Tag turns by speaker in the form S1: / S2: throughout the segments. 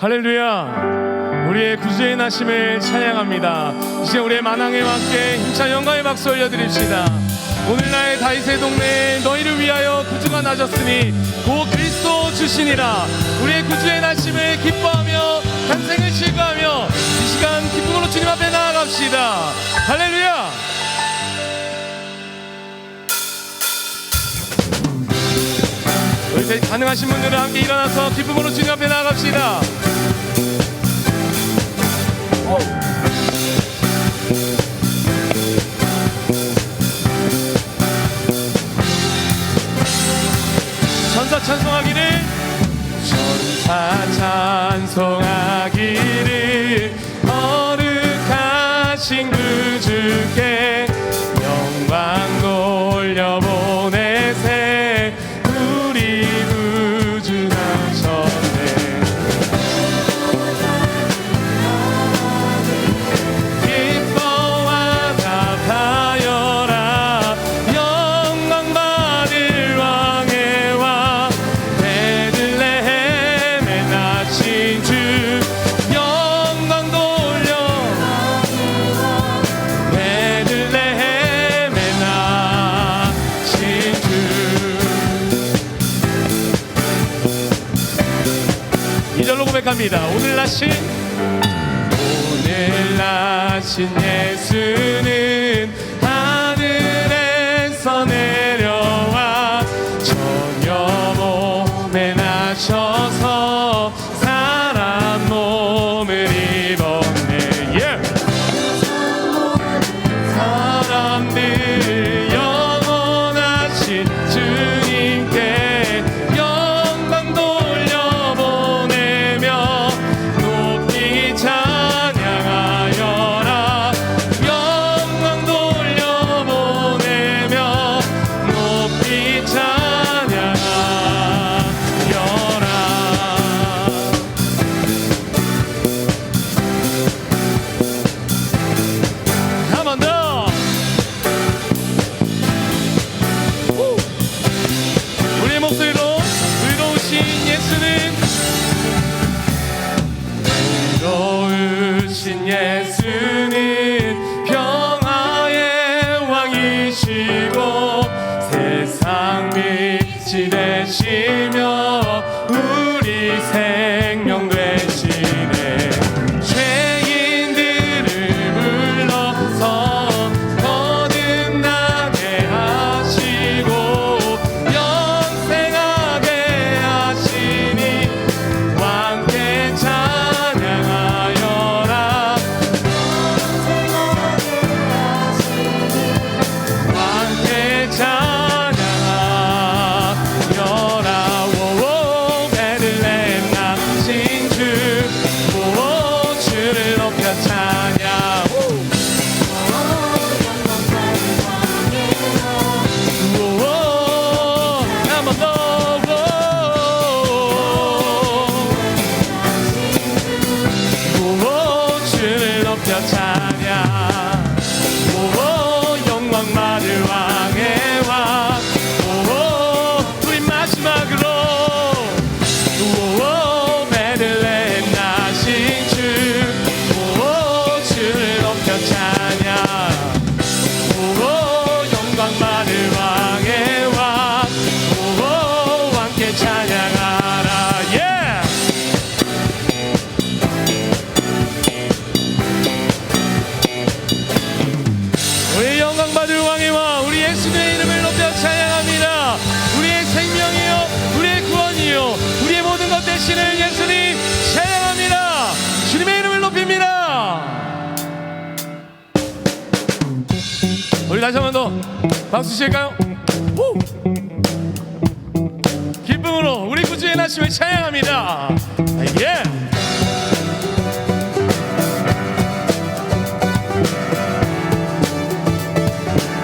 S1: 할렐루야. 우리의 구주의 나심을 찬양합니다. 이제 우리의 만왕의 왕께 힘찬 영광의 박수 올려드립시다. 오늘날 다윗의 동네에 너희를 위하여 구주가 나셨으니 곧 그리스도 주시니라 우리의 구주의 나심을 기뻐하며 탄생을 즐거하며 이 시간 기쁨으로 주님 앞에 나아갑시다. 할렐루야 가능하신 분들은 함께 일어나서 기쁨으로 주님 앞에 나아갑시다. 전사 찬송하기를 전사 찬송하기를 거룩하신 그 고백합니다. 오늘 나신 오늘 나신 예수는 다시 한 번 더 박수 칠까요? 호! 기쁨으로 우리 구주의 나심을 찬양합니다 아, 예!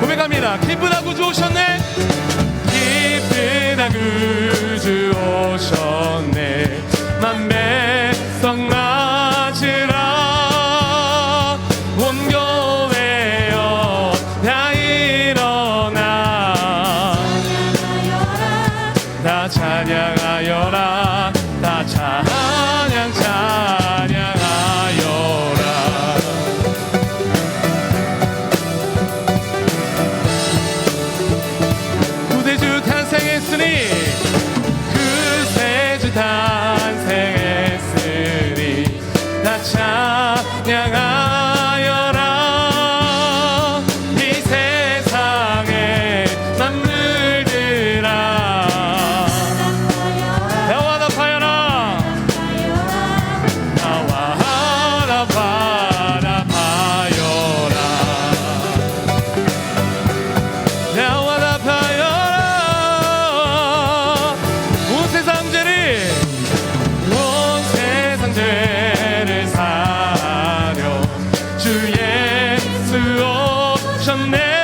S1: 고백합니다. 기쁘다 구주 오셨네. 기쁘다 구주 오셨네. 만배 수 없었네.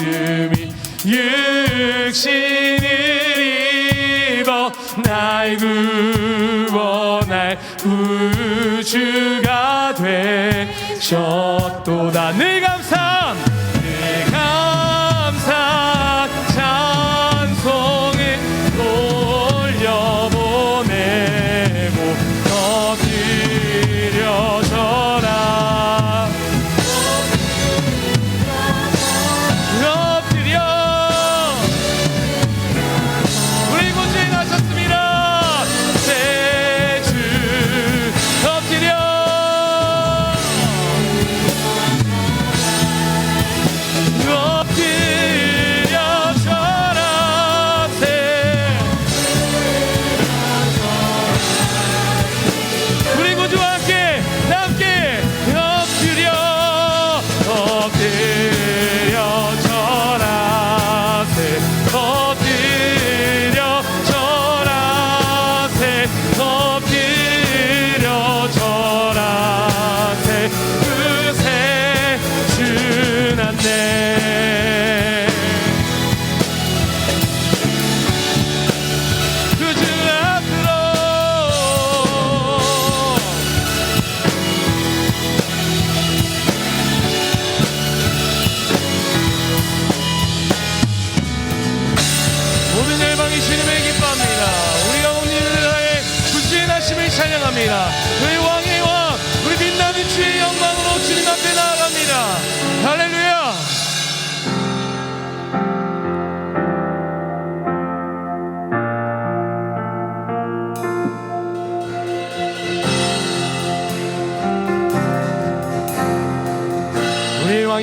S1: 말씀이 육신을 입어 날 구원할 구주가 되셨도다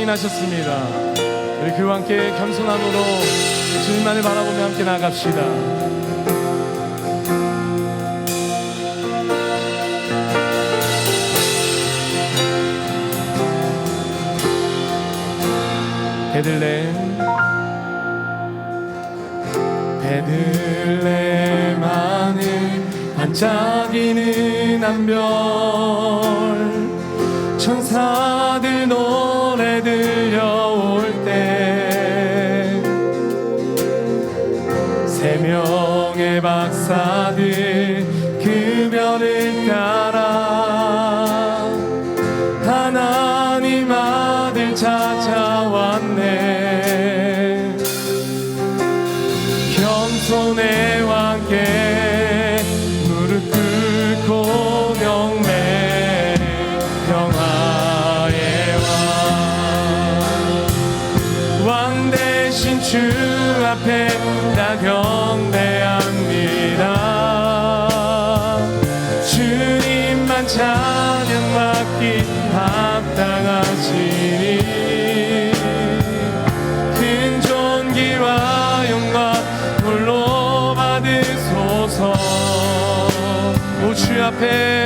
S1: 승인하셨습니다. 우리 그와 함께 겸손함으로 주님만을 바라보며 함께 나아갑시다. 베들렘 베들렘 하늘 반짝이는 안별 천사들 너 들려올 때 세 명의 박사들 오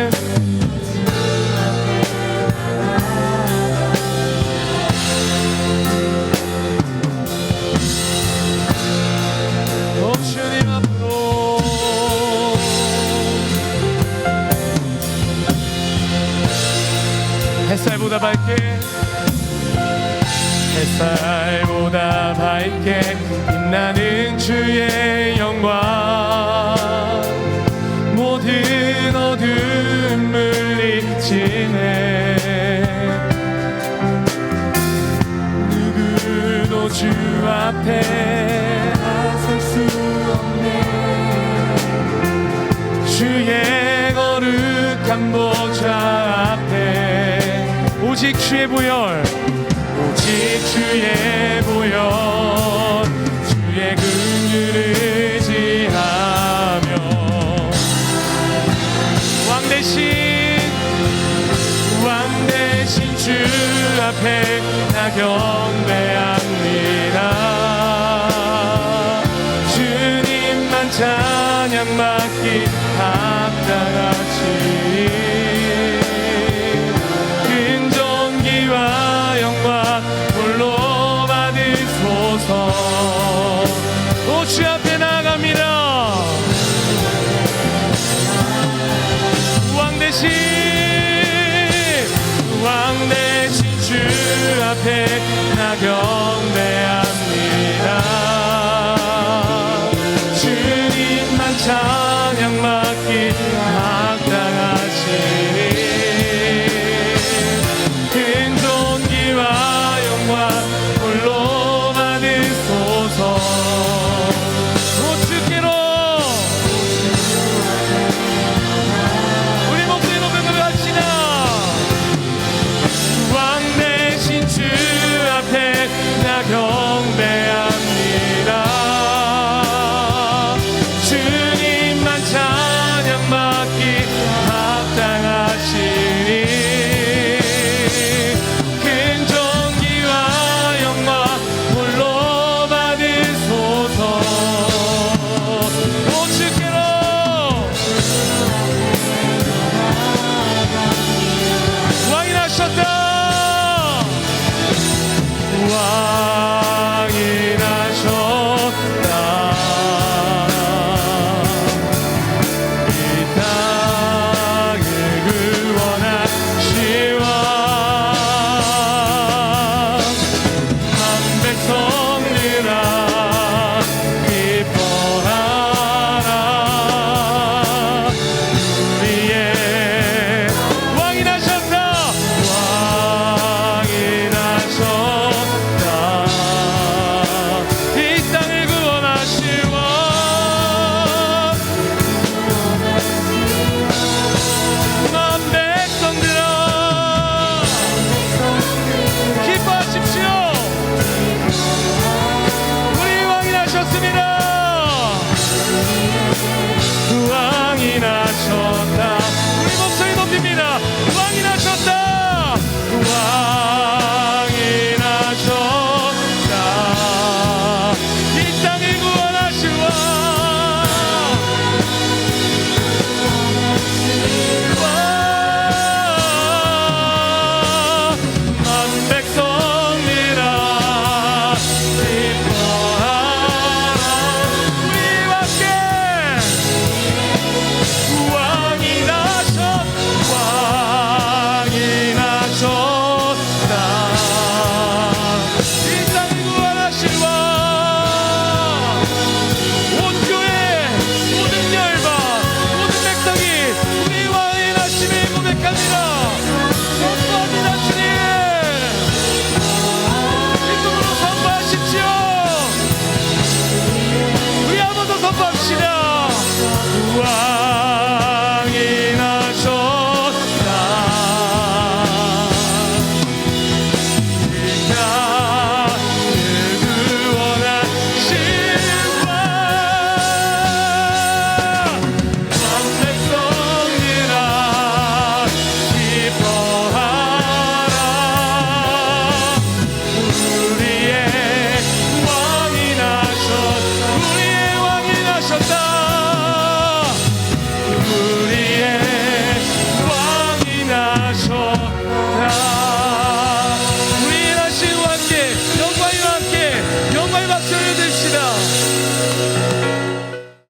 S1: 주 앞에 나설 수 없네. 주의 거룩한 보좌 앞에 오직 주의 보혈 오직 주의 보혈 주의 긍휼을 의지하며. 왕 대신 왕 대신 주 앞에 나 경배합니 만 찬양 받기 합당하시니 큰 존귀와 영광 홀로 받으소서. 오주 앞에